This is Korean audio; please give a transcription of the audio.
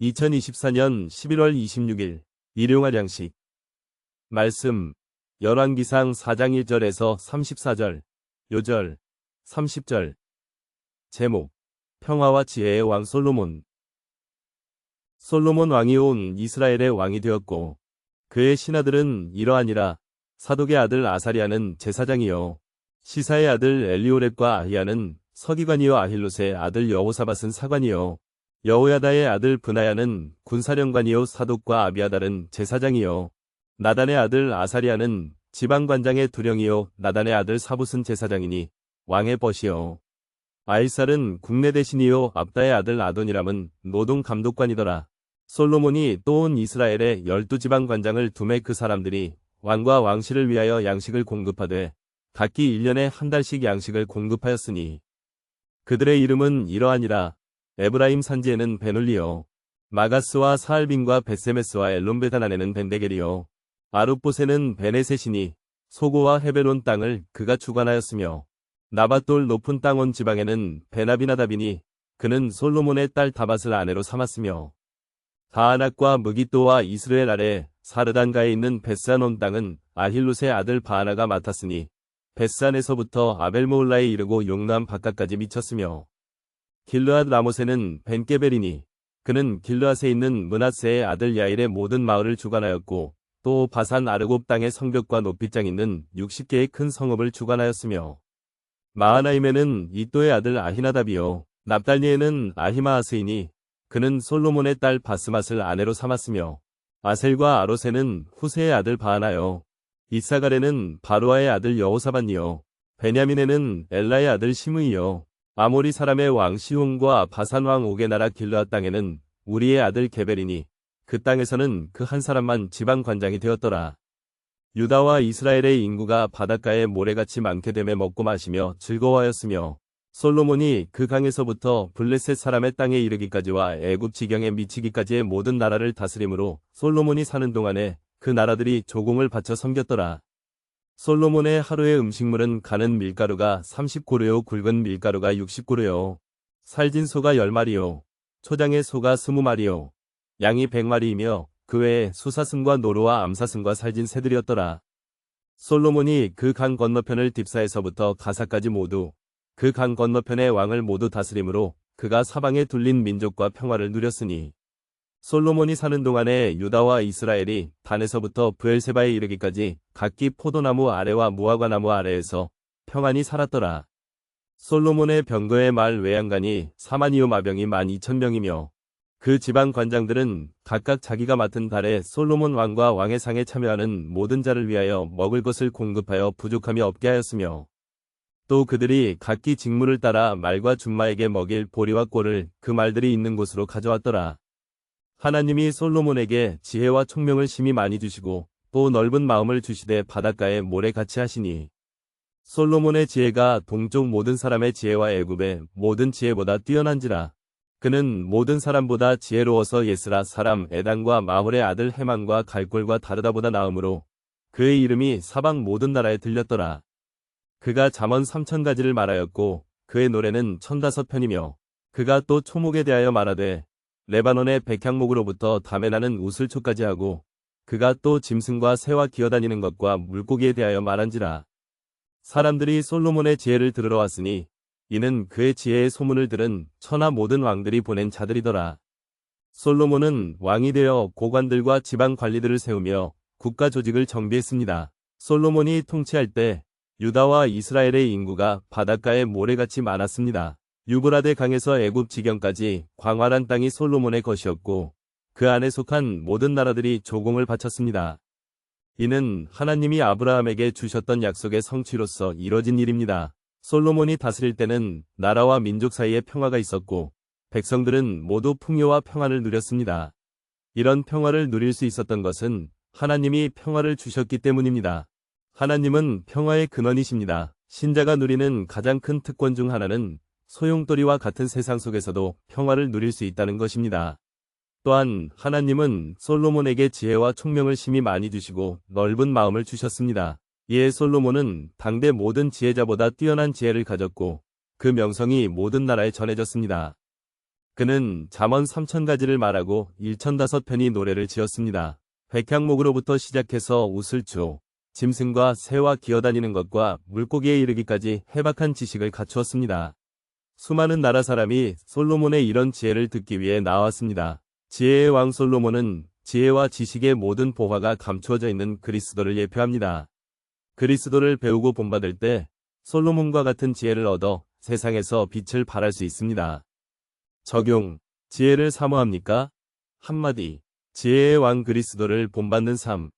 2024년 11월 26일 일용할 양식. 말씀 열왕기상 4장 1절에서 34절 요절 30절. 제목 평화와 지혜의 왕 솔로몬. 솔로몬 왕이 온 이스라엘의 왕이 되었고 그의 신하들은 이러하니라. 사독의 아들 아사리아는 제사장이요. 시사의 아들 엘리오렙과 아히야는 서기관이요. 아힐롯의 아들 여호사밧은 사관이요 여호야다의 아들 브나야는 군사령관이요 사독과 아비아달은 제사장이요. 나단의 아들 아사리아는 지방관장의 두령이요 나단의 아들 사붓은 제사장이니 왕의 벗이요. 아이살은 국내 대신이요 압다의 아들 아도니람은 노동 감독관이더라. 솔로몬이 또 온 이스라엘의 열두 지방 관장을 두매 그 사람들이 왕과 왕실을 위하여 양식을 공급하되 각기 1년에 한 달씩 양식을 공급하였으니 그들의 이름은 이러하니라 에브라임 산지에는 베눌리요. 마가스와 사알빈과 베세메스와 엘론베단안에는 벤데겔이요. 아룻보세는 베네셋이니 소고와 헤베론 땅을 그가 주관하였으며 나밧돌 높은 땅온 지방에는 베나비나다비니 그는 솔로몬의 딸 다밧을 아내로 삼았으며 바아낙과 무기또와 이스라엘 아래 사르단가에 있는 베스안 온 땅은 아힐롯의 아들 바아나가 맡았으니 베스안에서부터 아벨모울라에 이르고 용남 바깥까지 미쳤으며 길르앗 라모세는 벤게베리니 그는 길르앗에 있는 문하세의 아들 야일의 모든 마을을 주관하였고 또 바산 아르곱 땅의 성벽과 높이장 있는 60개의 큰 성읍을 주관하였으며 마하나임에는 이또의 아들 아히나답이요 납달리에는 아히마아스이니 그는 솔로몬의 딸 바스맛을 아내로 삼았으며 아셀과 아로세는 후세의 아들 바하나요 이사갈에는 바로아의 아들 여호사반이요 베냐민에는 엘라의 아들 시므이요 아모리 사람의 왕 시온과 바산 왕 오게 나라 길르앗 땅에는 우리의 아들 게벨이니 그 땅에서는 그 한 사람만 지방 관장이 되었더라. 유다와 이스라엘의 인구가 바닷가에 모래같이 많게 되매 먹고 마시며 즐거워하였으며 솔로몬이 그 강에서부터 블레셋 사람의 땅에 이르기까지와 애굽 지경에 미치기까지의 모든 나라를 다스림으로 솔로몬이 사는 동안에 그 나라들이 조공을 바쳐 섬겼더라. 솔로몬의 하루의 음식물은 가는 밀가루가 30고르요 굵은 밀가루가 60고르요. 살진 소가 10마리요. 초장의 소가 20마리요. 양이 100마리이며 그 외에 수사슴과 노루와 암사슴과 살진 새들이었더라. 솔로몬이 그 강 건너편을 딥사에서부터 가사까지 모두 그 강 건너편의 왕을 모두 다스림으로 그가 사방에 둘린 민족과 평화를 누렸으니 솔로몬이 사는 동안에 유다와 이스라엘이 단에서부터 브엘세바에 이르기까지 각기 포도나무 아래와 무화과나무 아래에서 평안히 살았더라. 솔로몬의 병거의 말 외양간이 사마니오 마병이 만 이천 명이며 그 지방 관장들은 각각 자기가 맡은 달에 솔로몬 왕과 왕의 상에 참여하는 모든 자를 위하여 먹을 것을 공급하여 부족함이 없게 하였으며 또 그들이 각기 직무를 따라 말과 준마에게 먹일 보리와 꼴을 그 말들이 있는 곳으로 가져왔더라. 하나님이 솔로몬에게 지혜와 총명을 심히 많이 주시고 또 넓은 마음을 주시되 바닷가에 모래 같이 하시니 솔로몬의 지혜가 동쪽 모든 사람의 지혜와 애굽의 모든 지혜보다 뛰어난지라 그는 모든 사람보다 지혜로워서 예스라 사람 에단과 마홀의 아들 해만과 갈골과 다르다보다 나음으로 그의 이름이 사방 모든 나라에 들렸더라. 그가 잠언 삼천 가지를 말하였고 그의 노래는 천다섯 편이며 그가 또 초목에 대하여 말하되 레바논의 백향목으로부터 담에 나는 우슬초까지 하고 그가 또 짐승과 새와 기어다니는 것과 물고기에 대하여 말한지라. 사람들이 솔로몬의 지혜를 들으러 왔으니 이는 그의 지혜의 소문을 들은 천하 모든 왕들이 보낸 자들이더라. 솔로몬은 왕이 되어 고관들과 지방 관리들을 세우며 국가 조직을 정비했습니다. 솔로몬이 통치할 때 유다와 이스라엘의 인구가 바닷가에 모래같이 많았습니다. 유브라데 강에서 애굽 지경까지 광활한 땅이 솔로몬의 것이었고 그 안에 속한 모든 나라들이 조공을 바쳤습니다. 이는 하나님이 아브라함에게 주셨던 약속의 성취로서 이뤄진 일입니다. 솔로몬이 다스릴 때는 나라와 민족 사이에 평화가 있었고 백성들은 모두 풍요와 평안을 누렸습니다. 이런 평화를 누릴 수 있었던 것은 하나님이 평화를 주셨기 때문입니다. 하나님은 평화의 근원이십니다. 신자가 누리는 가장 큰 특권 중 하나는 소용돌이와 같은 세상 속에서도 평화를 누릴 수 있다는 것입니다. 또한 하나님은 솔로몬에게 지혜와 총명을 심히 많이 주시고 넓은 마음을 주셨습니다. 이에 솔로몬은 당대 모든 지혜자보다 뛰어난 지혜를 가졌고 그 명성이 모든 나라에 전해졌습니다. 그는 잠언 3천가지를 말하고 1005편이 노래를 지었습니다. 백향목으로부터 시작해서 우슬주, 짐승과 새와 기어다니는 것과 물고기에 이르기까지 해박한 지식을 갖추었습니다. 수많은 나라 사람이 솔로몬의 이런 지혜를 듣기 위해 나왔습니다. 지혜의 왕 솔로몬은 지혜와 지식의 모든 보화가 감추어져 있는 그리스도를 예표합니다. 그리스도를 배우고 본받을 때 솔로몬과 같은 지혜를 얻어 세상에서 빛을 발할 수 있습니다. 적용, 지혜를 사모합니까? 한마디, 지혜의 왕 그리스도를 본받는 삶.